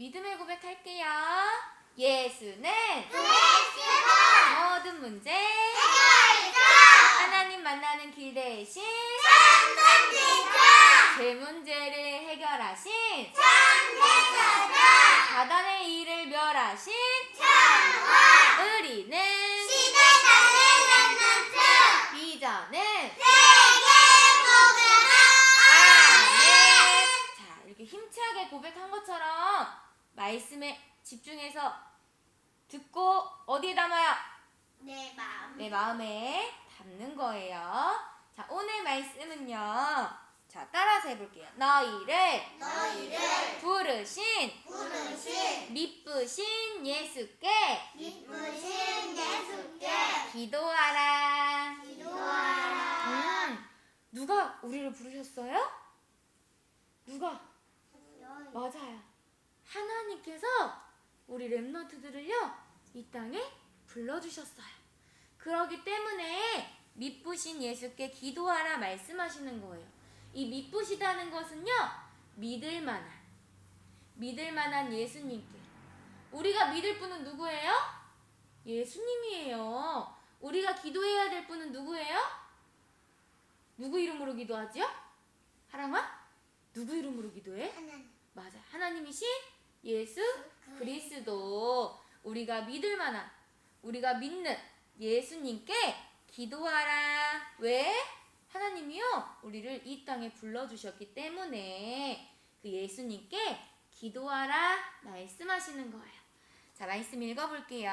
믿음의 고백할게요. 예수는 모든 문제 하나님 만나는 길 대신 제 문제를 해결하신 사단의 일을 멸하신 우리는 비전은 아멘. 자, 이렇게 힘차게 고백한 것처럼 말씀에 집중해서 듣고 어디에 담아요? 내 마음 내 마음에 담는 거예요. 자, 오늘 말씀은요. 자, 따라서 해볼게요. 너희를 너희를 부르신 부르신 미쁘신 예수께 기쁘신 예수께 기도하라. 기도하라 음, 누가 우리를 부르셨어요? 누가? 맞아요. 하나님께서 우리 랩너트들을요, 이 땅에 불러주셨어요. 그러기 때문에 미쁘신 예수께 기도하라 말씀하시는 거예요. 이 미쁘시다는 것은요, 믿을 만한, 믿을 만한 예수님께. 우리가 믿을 분은 누구예요? 예수님이에요. 우리가 기도해야 될 분은 누구예요? 누구 이름으로 기도하죠? 하랑아? 누구 이름으로 기도해? 하나님 맞아. 하나님이신 예수 그리스도. 우리가 믿을 만한, 우리가 믿는 예수님께 기도하라. 왜? 하나님이요, 우리를 이 땅에 불러 주셨기 때문에 그 예수님께 기도하라 말씀하시는 거예요. 자, 말씀 읽어 볼게요.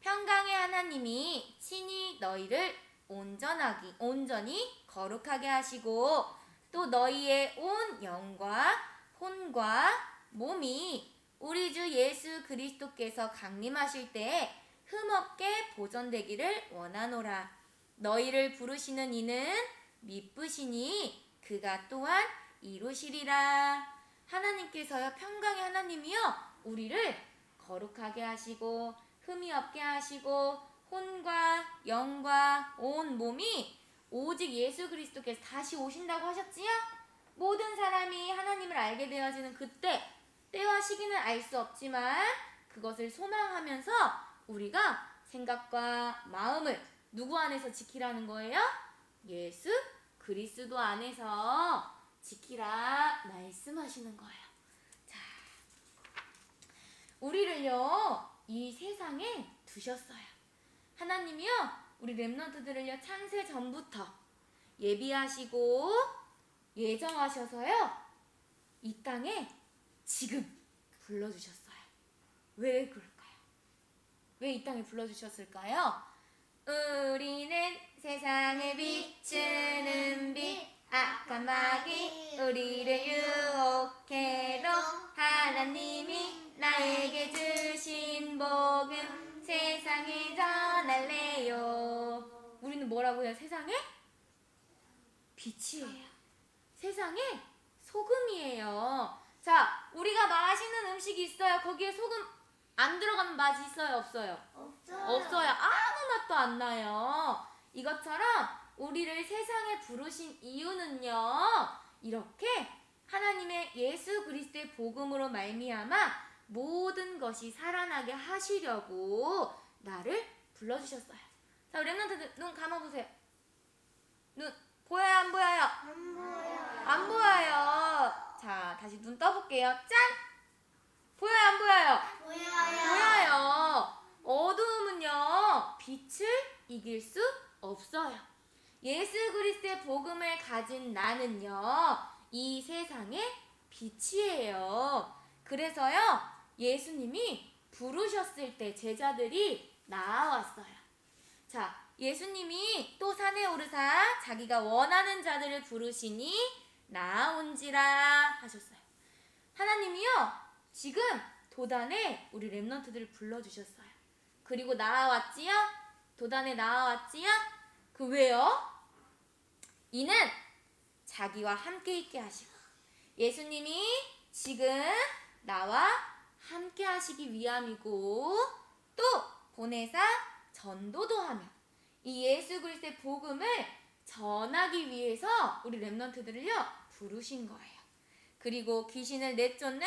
평강의 하나님이 친히 너희를 온전하기, 온전히 거룩하게 하시고 또 너희의 온 영과 혼과 몸이 우리 주 예수 그리스도께서 강림하실 때 흠없게 보존되기를 원하노라. 너희를 부르시는 이는 미쁘시니 그가 또한 이루시리라. 하나님께서요 평강의 하나님이요 우리를 거룩하게 하시고 흠이 없게 하시고 혼과 영과 온 몸이 오직 예수 그리스도께서 다시 오신다고 하셨지요? 모든 사람이 하나님을 알게 되어지는 그때 때와 시기는 알 수 없지만 그것을 소망하면서 우리가 생각과 마음을 누구 안에서 지키라는 거예요? 예수 그리스도 안에서 지키라 말씀하시는 거예요. 자, 우리를요 이 세상에 두셨어요. 하나님이요 우리 렘넌트들을요 창세 전부터 예비하시고 예정하셔서요 이 땅에 지금 불러주셨어요. 왜 그럴까요? 왜 이 땅에 불러주셨을까요? 우리는 세상에 비추는 빛 악한 마귀 우리를 유혹해도 하나님이 나에게 주신 복음 세상에 전할래요 우리는 뭐라고 해요? 세상에? 빛이에요 세상에 소금이에요 자 우리가 마시는 음식이 있어요 거기에 소금 안 들어가면 맛이 있어요 없어요? 없어요 없어요. 아무 맛도 안 나요. 이것처럼 우리를 세상에 부르신 이유는요. 이렇게 하나님의 예수 그리스도의 복음으로 말미암아 모든 것이 살아나게 하시려고 나를 불러주셨어요. 자, 우리 랩런트들 눈 감아보세요. 눈 보여요, 안 보여요? 안 보여 안 보여요. 자, 다시 눈 떠볼게요. 짠! 보여요, 안 보여요? 보여요 보여요. 어두움은요, 빛을 이길 수 없어요. 예수 그리스도의 복음을 가진 나는요, 이 세상의 빛이에요. 그래서요, 예수님이 부르셨을 때 제자들이 나왔어요. 자, 예수님이 또 산에 오르사 자기가 원하는 자들을 부르시니 나온지라 하셨어요. 하나님이요, 지금 도단에 우리 랩런트들을 불러주셨어요. 그리고 나와왔지요? 도단에 나와왔지요? 그 왜요? 이는 자기와 함께 있게 하시고 예수님이 지금 나와 함께 하시기 위함이고 또 보내사 전도도 하며 이 예수 그리스도의 복음을 전하기 위해서 우리 랩런트들을요 부르신 거예요. 그리고 귀신을 내쫓는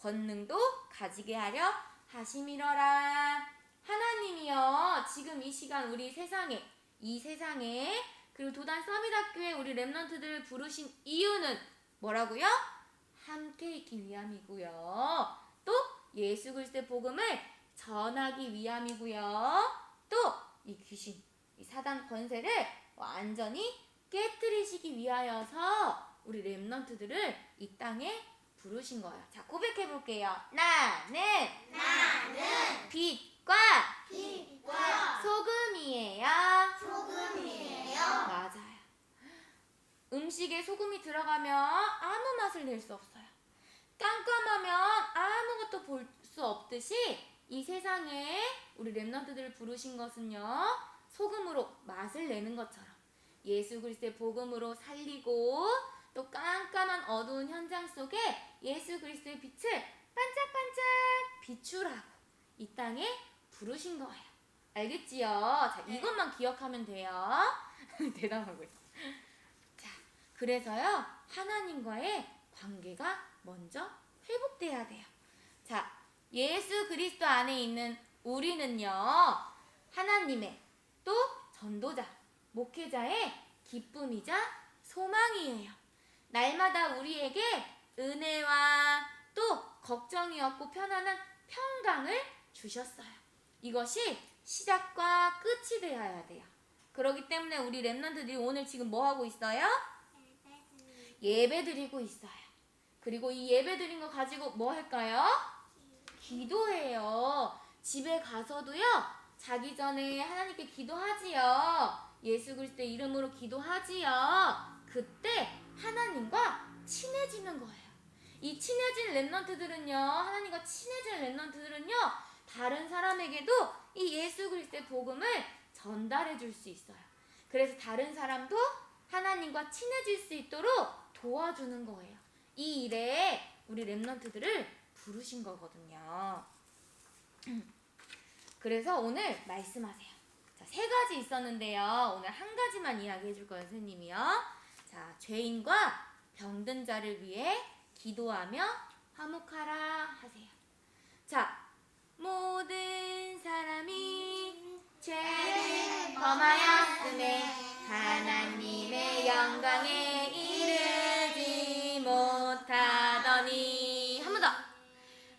권능도 가지게 하려 하심이러라. 하나님이여 지금 이 시간 우리 세상에 이 세상에 그리고 도단 서밋학교에 우리 랩런트들을 부르신 이유는 뭐라고요? 함께 있기 위함이고요. 또 예수 그리스도의 복음을 전하기 위함이고요. 또 이 귀신, 이 사단 권세를 완전히 깨뜨리시기 위하여서 우리 랩런트들을 이 땅에 부르신 거예요. 자, 고백해 볼게요. 나는 나는 빛과 빛과 소금이에요. 소금이에요. 맞아요. 음식에 소금이 들어가면 아무 맛을 낼 수 없어요. 깜깜하면 아무것도 볼 수 없듯이 이 세상에 우리 랩런트들을 부르신 것은요 소금으로 맛을 내는 것처럼 예수 그리스도의 복음으로 살리고 또 깜깜한 어두운 현장 속에 예수 그리스도의 빛을 반짝반짝 비추라고 이 땅에 부르신 거예요. 알겠지요? 자, 이것만 기억하면 돼요. 대답하고 있어. 자, 그래서요, 하나님과의 관계가 먼저 회복돼야 돼요. 자, 예수 그리스도 안에 있는 우리는요, 하나님의 또 전도자, 목회자의 기쁨이자 소망이에요. 날마다 우리에게 은혜와 또 걱정이 없고 편안한 평강을 주셨어요. 이것이 시작과 끝이 되어야 돼요. 그렇기 때문에 우리 랩런트들이 오늘 지금 뭐 하고 있어요? 예배 드리고 있어요. 그리고 이 예배 드린 거 가지고 뭐 할까요? 기도해요. 집에 가서도요. 자기 전에 하나님께 기도하지요. 예수 그리스도의 이름으로 기도하지요. 그때 하나님과 친해지는 거예요. 이 친해진 랩런트들은요. 하나님과 친해진 랩런트들은요. 다른 사람에게도 이 예수 그리스도의 복음을 전달해 줄 수 있어요. 그래서 다른 사람도 하나님과 친해질 수 있도록 도와주는 거예요. 이 일에 우리 랩런트들을 부르신 거거든요. 그래서 오늘 말씀하세요. 자, 세 가지 있었는데요. 오늘 한 가지만 이야기해 줄 거예요, 선생님이요. 자, 죄인과 병든 자를 위해 기도하며 화목하라 하세요. 자, 모든 사람이 죄를 범하였음에 하나님의 영광에 이르지 못하더니 한 번 더.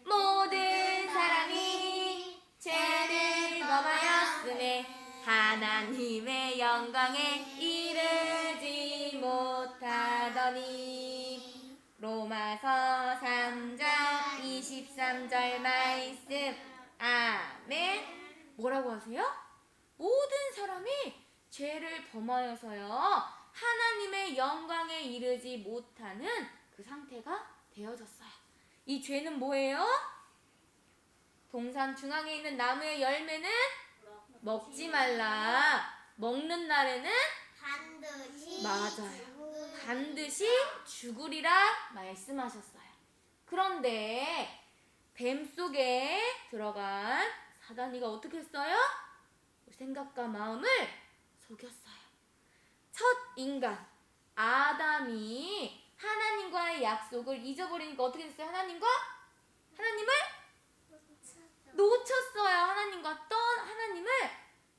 모든 사람이 죄를 범하였음에 하나님의 영광에 아멘 뭐라고 하세요? 모든 사람이 죄를 범하여서요 하나님의 영광에 이르지 못하는 그 상태가 되어졌어요 이 죄는 뭐예요? 동산 중앙에 있는 나무의 열매는 먹지 말라. 먹는 날에는 반드시 맞아요. 반드시 죽으리라 말씀하셨어요. 그런데 뱀 속에 들어간 사단이가 어떻게 했어요? 생각과 마음을 속였어요. 첫 인간 아담이 하나님과의 약속을 잊어버리니까 어떻게 됐어요? 하나님과 하나님을 놓쳤어요. 하나님과 떠 하나님을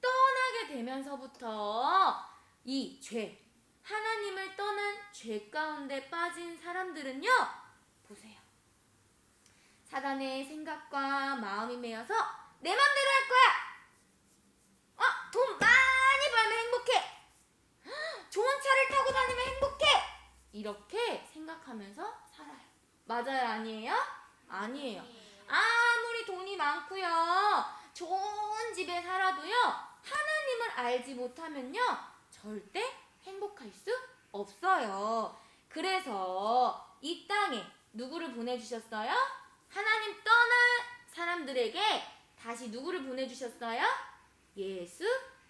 떠나게 되면서부터 이 죄, 하나님을 떠난 죄 가운데 빠진 사람들은요. 보세요. 사단의 생각과 마음이 매여서 내 맘대로 할 거야. 어, 돈 많이 벌면 행복해. 헉, 좋은 차를 타고 다니면 행복해. 이렇게 생각하면서 살아요. 맞아요, 아니에요? 아니에요. 아무리 돈이 많고요. 좋은 집에 살아도요. 하나님을 알지 못하면요. 절대 행복할 수 없어요. 그래서 이 땅에 누구를 보내주셨어요? 하나님 떠난 사람들에게 다시 누구를 보내주셨어요? 예수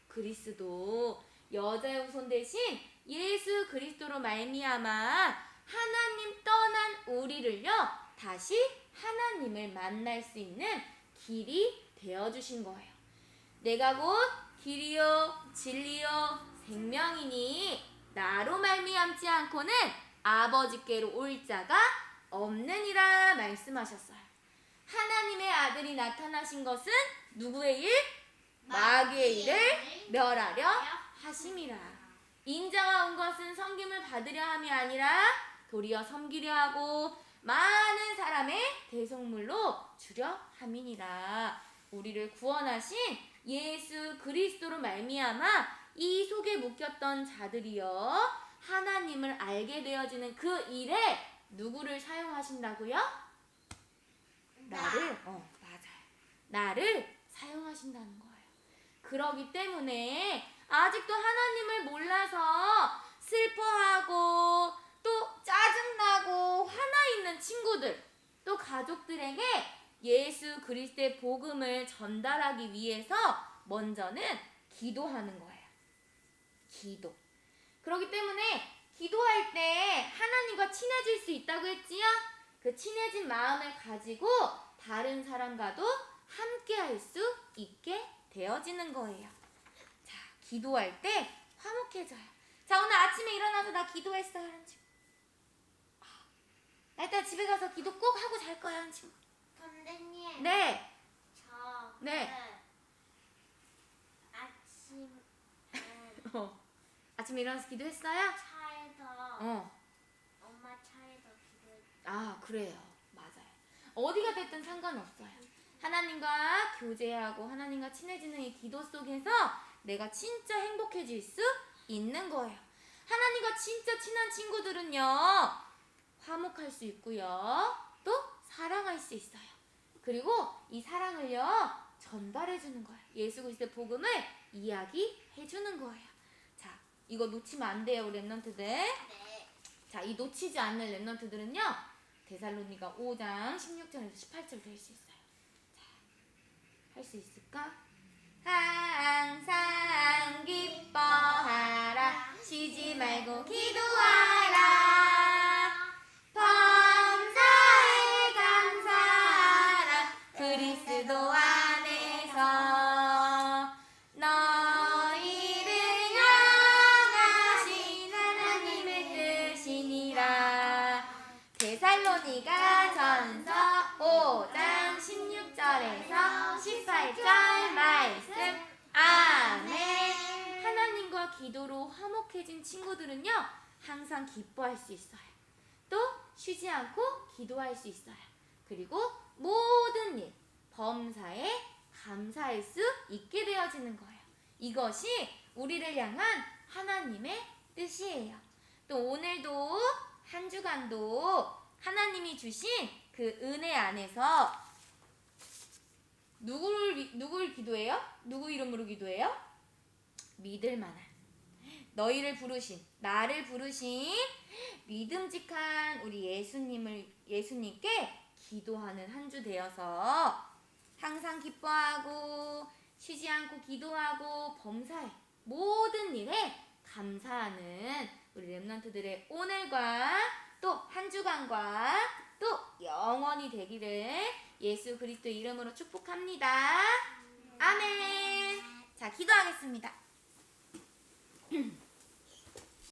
그리스도. 여자의 후손 대신 예수 그리스도로 말미암아 하나님 떠난 우리를요 다시 하나님을 만날 수 있는 길이 되어 주신 거예요. 내가 곧 길이요 진리요 생명이니 나로 말미암지 않고는 아버지께로 올 자가 없느니라 말씀하셨어요. 하나님의 아들이 나타나신 것은 누구의 일? 마귀의 일을 멸하려 하심이라. 인자가 온 것은 섬김을 받으려 함이 아니라 도리어 섬기려 하고 많은 사람의 대속물로 주려 함이니라. 우리를 구원하신 예수 그리스도로 말미암아 이 속에 묶였던 자들이여 하나님을 알게 되어지는 그 일에 누구를 사용하신다고요? 나를 어 맞아요. 나를 사용하신다는 거예요. 그러기 때문에 아직도 하나님을 몰라서 슬퍼하고 또 짜증나고 화나 있는 친구들 또 가족들에게 예수 그리스도의 복음을 전달하기 위해서 먼저는 기도하는 거예요. 기도. 그렇기 때문에 기도할 때 하나님과 친해질 수 있다고 했지요? 그 친해진 마음을 가지고 다른 사람과도 함께 할 수 있게 되어지는 거예요. 자, 기도할 때 화목해져요. 자, 오늘 아침에 일어나서 나 기도했어요. 친구. 아, 나 이따 집에 가서 기도 꼭 하고 잘 거야. 하는 친구. 선생님. 네. 저 네. 그 아침 어. 아침에 일어나서 기도했어요? 차에서 어. 엄마 차에서 기도했. 아, 그래요. 어디가 됐든 상관없어요. 하나님과 교제하고 하나님과 친해지는 이 기도 속에서 내가 진짜 행복해질 수 있는 거예요. 하나님과 진짜 친한 친구들은요, 화목할 수 있고요, 또 사랑할 수 있어요. 그리고 이 사랑을요, 전달해 주는 거예요. 예수 그리스도의 복음을 이야기해 주는 거예요. 자, 이거 놓치면 안 돼요, 랩런트들. 네. 자, 이 놓치지 않는 랩런트들은요. 데살로니가 5장 16절에서 18절 될수 있어요. 자, 할수 있을까? 항상 기뻐하라 쉬지 말고 기도하라 기도로 화목해진 친구들은요 항상 기뻐할 수 있어요 또 쉬지 않고 기도할 수 있어요 그리고 모든 일 범사에 감사할 수 있게 되어지는 거예요 이것이 우리를 향한 하나님의 뜻이에요 또 오늘도 한 주간도 하나님이 주신 그 은혜 안에서 누구를 위- 누구를 기도해요? 누구 이름으로 기도해요? 믿을 만한 너희를 부르신 나를 부르신 믿음직한 우리 예수님을 예수님께 기도하는 한 주 되어서 항상 기뻐하고 쉬지 않고 기도하고 범사에 모든 일에 감사하는 우리 렘넌트들의 오늘과 또 한 주간과 또 영원히 되기를 예수 그리스도 이름으로 축복합니다. 아멘. 자, 기도하겠습니다.